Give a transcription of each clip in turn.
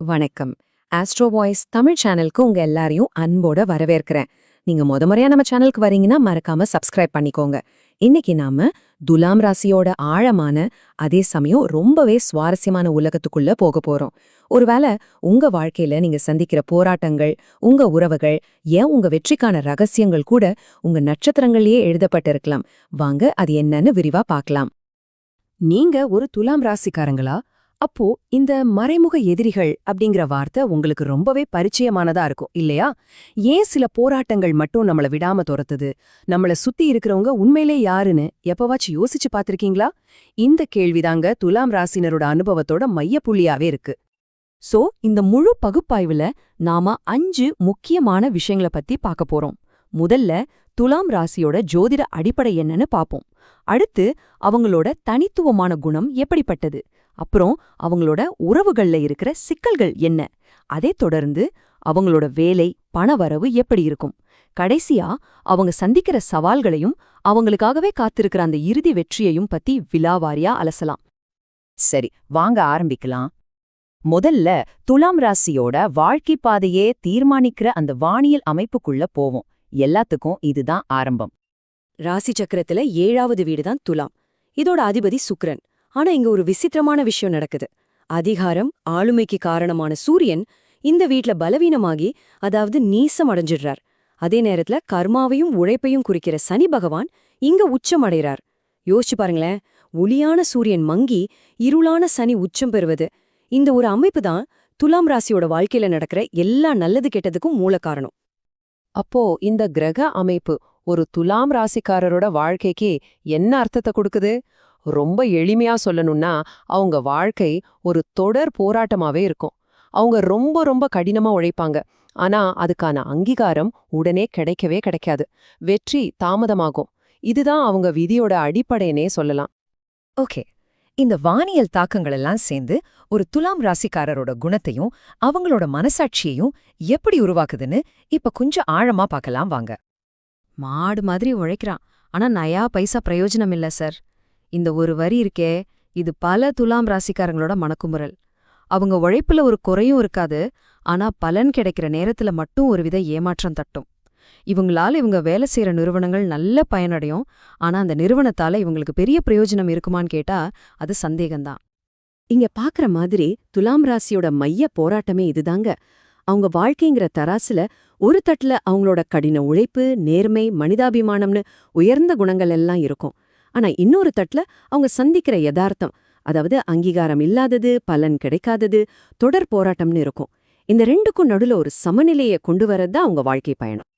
வணக்கம். Astro voice Tamil சேனலுக்கு உங்க எல்லாரையும் அன்போட வரவேற்கிறேன். நீங்க முத முறையா நம்ம சேனலுக்கு வரீங்கன்னா மறக்காம சப்ஸ்கிரைப் பண்ணிக்கோங்க. இன்னைக்கு நாம துலாம் ராசியோட ஆழமான அதே சமயம் ரொம்பவே சுவாரஸ்யமான உலகத்துக்குள்ள போக போறோம். ஒருவேளை உங்க வாழ்க்கையில நீங்க சந்திக்கிற போராட்டங்கள் உங்க உறவுகள் ஏன் உங்க வெற்றிக்கான ரகசியங்கள் கூட உங்க நட்சத்திரங்கள்லயே எழுதப்பட்டிருக்கலாம். வாங்க அது என்னன்னு விரிவா பார்க்கலாம். நீங்க ஒரு துலாம் ராசிக்காரங்களா? அப்போ இந்த மறைமுக எதிரிகள் அப்படிங்கிற வார்த்தை உங்களுக்கு ரொம்பவே பரிச்சயமானதா இருக்கும் இல்லையா? ஏன் சில போராட்டங்கள் மட்டும் நம்மள விடாம துரத்துது? நம்மள சுத்தி இருக்கிறவங்க உண்மையிலே யாருன்னு எப்பவாச்சும் யோசிச்சு பார்த்திருக்கீங்களா? இந்த கேள்விதாங்க துலாம் ராசினரோட அனுபவத்தோட மையப்புள்ளியாவே இருக்கு. சோ இந்த முழு பகுப்பாய்வுல நாம அஞ்சு முக்கியமான விஷயங்கள பத்தி பார்க்க போறோம். முதல்ல துலாம் ராசியோட ஜோதிட அடிப்படை என்னன்னு பாப்போம். அடுத்து அவங்களோட தனித்துவமான குணம் எப்படிப்பட்டது? அப்புறம் அவங்களோட உறவுகள்ல இருக்கிற சிக்கல்கள் என்ன? அதே தொடர்ந்து அவங்களோட வேலை பணவரவு எப்படி இருக்கும்? கடைசியா அவங்க சந்திக்கிற சவால்களையும் அவங்களுக்காகவே காத்திருக்கிற அந்த இறுதி வெற்றியையும் பத்தி விலாவாரியா அலசலாம். சரி வாங்க ஆரம்பிக்கலாம். முதல்ல துலாம் ராசியோட வாழ்க்கை பாதையே தீர்மானிக்கிற அந்த வானியல் அமைப்புக்குள்ள போவோம். எல்லாத்துக்கும் இதுதான் ஆரம்பம். ராசி சக்கரத்துல ஏழாவது வீடுதான் துலாம். இதோட அதிபதி சுக்ரன் ஆனா இங்க ஒரு விசித்திரமான விஷயம் நடக்குது. அதிகாரம் ஆளுமைக்கு காரணமான சூரியன் இந்த வீட்ல பலவீனமாகி அதாவது நீசம் அடைஞ்சிடுறார். அதே நேரத்துல கர்மாவையும் உழைப்பையும் குறிக்கிற சனி பகவான் இங்க உச்சம் அடைறார். யோசிச்சு பாருங்களேன் ஒளியான சூரியன் மங்கி இருளான சனி உச்சம் பெறுவது. இந்த ஒரு அமைப்பு தான் துலாம் ராசியோட வாழ்க்கையில நடக்கிற எல்லா நல்லது கெட்டதுக்கும் மூல காரணம். அப்போ இந்த கிரக அமைப்பு ஒரு துலாம் ராசிக்காரரோட வாழ்க்கைக்கு என்ன அர்த்தத்தை கொடுக்குது? ரொம்ப எளிமையா சொல்லணும்னா அவங்க வாழ்க்கை ஒரு தொடர் போராட்டமாவே இருக்கும். அவங்க ரொம்ப ரொம்ப கடினமா உழைப்பாங்க. ஆனா அதுக்கான அங்கீகாரம் உடனே கிடைக்கவே கிடைக்காது. வெற்றி தாமதமாகும். இதுதான் அவங்க விதியோட அடிப்படைனே சொல்லலாம். ஓகே. இந்த வானியல் தாக்கங்கள் எல்லாம் சேர்ந்து ஒரு துலாம் ராசிக்காரரோட குணத்தையும் அவங்களோட மனசாட்சியையும் எப்படி உருவாக்குதுன்னு இப்ப கொஞ்சம் ஆழமா பார்க்கலாம் வாங்க. மாடு மாதிரி உழைக்கிறான். ஆனா நயா பைசா பிரயோஜனம் இல்ல சார். இந்த ஒரு வரி இருக்கே இது பல துலாம் ராசிக்காரங்களோட மனக்குமுறல். அவங்க உழைப்புல ஒரு குறையும் இருக்காது ஆனா பலன் கிடைக்கிற நேரத்துல மட்டும் ஒரு வித ஏமாற்றம் தட்டும். இவங்களால இவங்க வேலை செய்கிற நிறுவனங்கள் நல்ல பயனடையும். ஆனா அந்த நிறுவனத்தால இவங்களுக்கு பெரிய பிரயோஜனம் இருக்குமான்னு கேட்டா அது சந்தேகம்தான். இங்க பாக்குற மாதிரி துலாம் ராசியோட மைய போராட்டமே இதுதாங்க. அவங்க வாழ்க்கைங்கிற தராசுல ஒரு தட்டுல அவங்களோட கடின உழைப்பு நேர்மை மனிதாபிமானம்னு உயர்ந்த குணங்கள் எல்லாம் இருக்கும். ஆனா இன்னொரு தட்டுல அவங்க சந்திக்கிற யதார்த்தம் அதாவது அங்கீகாரம் இல்லாதது பலன் கிடைக்காதது தொடர் போராட்டம்னு இருக்கும். இந்த ரெண்டுக்கும் நடுல ஒரு சமநிலையை கொண்டு வரதுதான் அவங்க வாழ்க்கை பயணம்.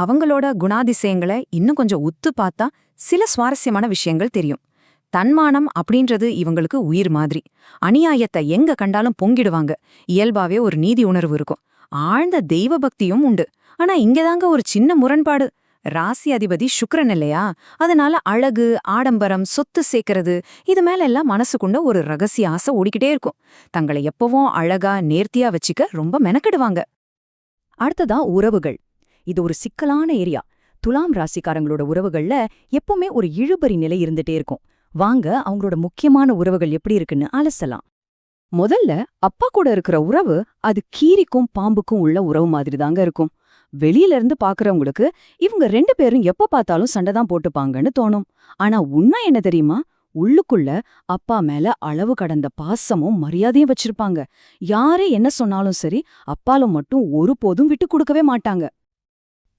அவங்களோட குணாதிசயங்களை இன்னும் கொஞ்சம் உத்து பார்த்தா சில சுவாரஸ்யமான விஷயங்கள் தெரியும். தன்மானம் அப்படின்றது இவங்களுக்கு உயிர் மாதிரி. அநியாயத்தை எங்க கண்டாலும் பொங்கிடுவாங்க. இயல்பாவே ஒரு நீதி உணர்வு இருக்கும். ஆழ்ந்த தெய்வ பக்தியும் உண்டு. ஆனா இங்கதாங்க ஒரு சின்ன முரண்பாடு. ராசி அதிபதி சுக்கரன் இல்லையா? அதனால அழகு ஆடம்பரம் சொத்து சேர்க்கறது இது மேல எல்லாம் மனசுக்குண்ட ஒரு ரகசிய ஆசை ஓடிக்கிட்டே இருக்கும். தங்களை எப்பவும் அழகா நேர்த்தியா வச்சுக்க ரொம்ப மெனக்கிடுவாங்க. அடுத்ததா உறவுகள். இது ஒரு சிக்கலான ஏரியா. துலாம் ராசிக்காரங்களோட உறவுகள்ல எப்பவுமே ஒரு இழுபறி நிலை இருந்துட்டே இருக்கும். வாங்க அவங்களோட முக்கியமான உறவுகள் எப்படி இருக்குன்னு அலசலாம். முதல்ல அப்பா கூட இருக்கிற உறவு அது கீரிக்கும் பாம்புக்கும் உள்ள உறவு மாதிரி தாங்க இருக்கும். வெளியில இருந்து பாக்குறவங்களுக்கு இவங்க ரெண்டு பேரும் எப்ப பார்த்தாலும் சண்டை தான் போட்டுப்பாங்கன்னு தோணும். ஆனா உண்மை என்ன தெரியுமா? உள்ளுக்குள்ள அப்பா மேல அளவு கடந்த பாசமும் மரியாதையும் வச்சிருப்பாங்க. யாரே என்ன சொன்னாலும் சரி அப்பால மட்டும் ஒருபோதும் விட்டு கொடுக்கவே மாட்டாங்க.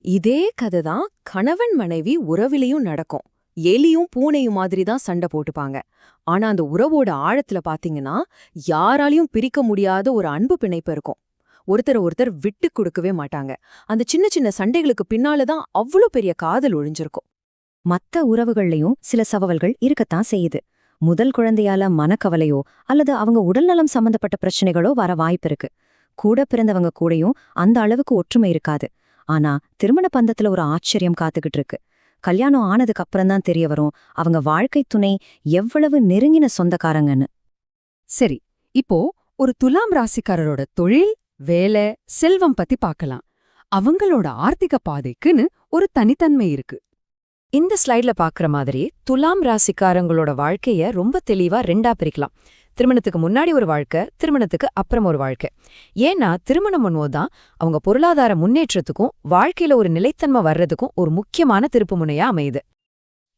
இதே கதை தான் கணவன் மனைவி உறவிலையும் நடக்கும். எலியும் பூனையும் மாதிரி தான் சண்டை போட்டுப்பாங்க. ஆனா அந்த உறவோட ஆழத்துல பாத்தீங்கன்னா யாராலையும் பிரிக்க முடியாத ஒரு அன்பு பிணைப்பு இருக்கும். ஒருத்தர் ஒருத்தர் விட்டு கொடுக்கவே மாட்டாங்க. அந்த சின்ன சின்ன சண்டைகளுக்கு பின்னால தான் அவ்வளோ பெரிய காதல் ஒழிஞ்சிருக்கும். மத்த உறவுகள்லயும் சில சவல்கள் இருக்கத்தான் செய்யுது. முதல் குழந்தையால மனக்கவலையோ அல்லது அவங்க உடல்நலம் சம்பந்தப்பட்ட பிரச்சனைகளோ வர வாய்ப்பிருக்கு கூட பிறந்தவங்க கூடயும் அந்த அளவுக்கு ஒற்றுமை இருக்காது. ஆனா திருமண பந்தத்துல ஒரு ஆச்சரியம் காத்துக்கிட்டு இருக்கு கல்யாணம் ஆனதுக்கு அப்புறம்தான் தெரிய வரும் அவங்க வாழ்க்கை துணை எவ்வளவு நெருங்கின சொந்தக்காரங்கன்னு. சரி இப்போ ஒரு துலாம் ராசிக்காரரோட தொழில் வேலை செல்வம் பத்தி பார்க்கலாம். அவங்களோட ஆர்த்திக பாதைக்குன்னு ஒரு தனித்தன்மை இருக்கு. இந்த ஸ்லைட்ல பாக்குற மாதிரி துலாம் ராசிக்காரங்களோட வாழ்க்கைய ரொம்ப தெளிவா ரெண்டா பிரிக்கலாம். திருமணத்துக்கு முன்னாடி ஒரு வாழ்க்கை திருமணத்துக்கு அப்புறம் ஒரு வாழ்க்கை. ஏன்னா திருமணம் தான் அவங்க பொருளாதார முன்னேற்றத்துக்கும் வாழ்க்கையில ஒரு நிலைத்தன்மை வர்றதுக்கும் ஒரு முக்கியமான திருப்பு முனையா அமையுது.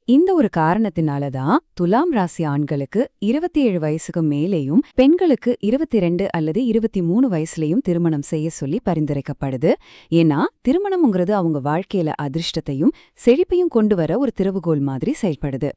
இந்த ஒரு காரணத்தினால தான் துலாம் ராசி ஆண்களுக்கு இருபத்தி ஏழு வயசுக்கு மேலேயும் பெண்களுக்கு இருபத்தி ரெண்டு அல்லது இருபத்தி மூணு வயசுலயும் திருமணம் செய்ய சொல்லி பரிந்துரைக்கப்படுது. ஏன்னா திருமணம்ங்கிறது அவங்க வாழ்க்கையில அதிர்ஷ்டத்தையும் செழிப்பையும் கொண்டு வர ஒரு திறவுகோல் மாதிரி செயல்படுது.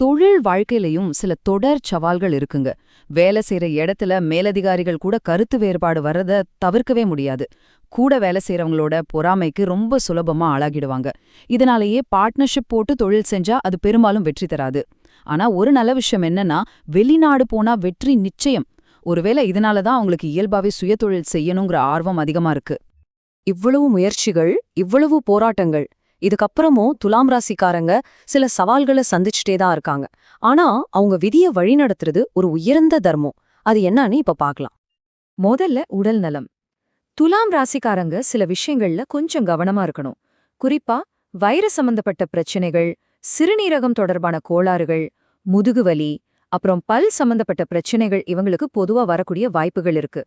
தொழில் வாழ்க்கையிலயும் சில தொடர் சவால்கள் இருக்குங்க. வேலை செய்யற இடத்துல மேலதிகாரிகள் கூட கருத்து வேறுபாடு வர்றத தவிர்க்கவே முடியாது. கூட வேலை செய்றவங்களோட பொறாமைக்கு ரொம்ப சுலபமா ஆளாகிடுவாங்க. இதனாலேயே பார்ட்னர்ஷிப் போட்டு தொழில் செஞ்சா அது பெரும்பாலும் வெற்றி தராது. ஆனா ஒரு நல்ல விஷயம் என்னன்னா வெளிநாடு போனா வெற்றி நிச்சயம். ஒருவேளை இதனால தான் அவங்களுக்கு இயல்பாவே சுயதொழில் செய்யணுங்கிற ஆர்வம் அதிகமா இருக்கு. இவ்வளவு முயற்சிகள் இவ்வளவு போராட்டங்கள் இதுக்கப்புறமும் துலாம் ராசிக்காரங்க சில சவால்களை சந்திச்சுட்டே தான் இருக்காங்க. ஆனா அவங்க விதிய வழிநடத்துறது ஒரு உயர்ந்த தர்மம். அது என்னன்னு இப்ப பார்க்கலாம் முதல்ல உடல் நலம். துலாம் ராசிக்காரங்க சில விஷயங்கள்ல கொஞ்சம் கவனமா இருக்கணும். குறிப்பா வைர சம்பந்தப்பட்ட பிரச்சனைகள் சிறுநீரகம் தொடர்பான கோளாறுகள் முதுகுவலி அப்புறம் பல் சம்பந்தப்பட்ட பிரச்சனைகள் இவங்களுக்கு பொதுவா வரக்கூடிய வாய்ப்புகள் இருக்கு.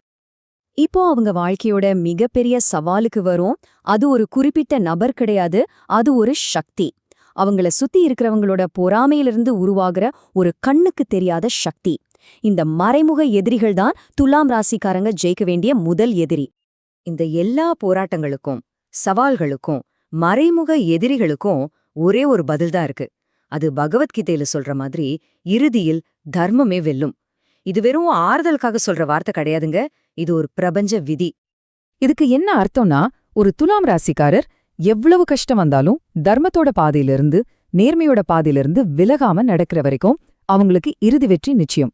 இப்போ அவங்க வாழ்க்கையோட மிகப்பெரிய சவாலுக்கு வரும். அது ஒரு குறிப்பிட்ட நபர் கிடையாது. அது ஒரு சக்தி. அவங்கள சுத்தி இருக்கிறவங்களோட பொறாமையிலிருந்து உருவாகிற ஒரு கண்ணுக்கு தெரியாத சக்தி. இந்த மறைமுக எதிரிகள் தான் துலாம் ராசிக்காரங்க ஜெயிக்க வேண்டிய முதல் எதிரி. இந்த எல்லா போராட்டங்களுக்கும் சவால்களுக்கும் மறைமுக எதிரிகளுக்கும் ஒரே ஒரு பதில்தான் இருக்கு. அது பகவத்கீதையில சொல்ற மாதிரி இறுதியில் தர்மமே வெல்லும். இது வெறும் ஆறுதலுக்காக சொல்ற வார்த்தை கிடையாதுங்க. இது ஒரு பிரபஞ்ச விதி. இதுக்கு என்ன அர்த்தம்னா ஒரு துலாம் ராசிக்காரர் எவ்வளவு கஷ்டம் வந்தாலும் தர்மத்தோட பாதையிலிருந்து நேர்மையோட பாதையிலிருந்து விலகாம நடக்கிற வரைக்கும் அவங்களுக்கு இறுதி வெற்றி நிச்சயம்.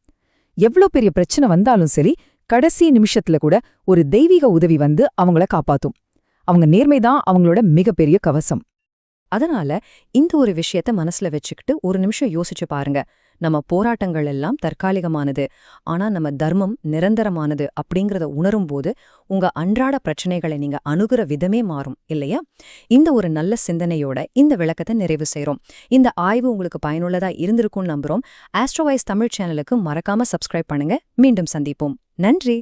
எவ்ளோ பெரிய பிரச்சனை வந்தாலும் சரி கடைசி நிமிஷத்துல கூட ஒரு தெய்வீக உதவி வந்து அவங்கள காப்பாத்தும். அவங்க நேர்மைதான் அவங்களோட மிகப்பெரிய கவசம். அதனால இந்த ஒரு விஷயத்த மனசுல வச்சுக்கிட்டு ஒரு நிமிஷம் யோசிச்சு பாருங்க. நம்ம போராட்டங்கள் எல்லாம் தற்காலிகமானது. ஆனா நம்ம தர்மம் நிரந்தரமானது அப்படிங்கறத உணரும் போது உங்க அன்றாட பிரச்சனைகளை நீங்க அணுகுற விதமே மாறும் இல்லையா? இந்த ஒரு நல்ல சிந்தனையோட இந்த விளக்கத்தை நிறைவு செய்யறோம் இந்த ஆய்வு உங்களுக்கு பயனுள்ளதா இருந்திருக்கும்னு நம்புறோம். ஆஸ்ட்ரோவைஸ் தமிழ் சேனலுக்கு மறக்காம சப்ஸ்கிரைப் பண்ணுங்க. மீண்டும் சந்திப்போம். நன்றி!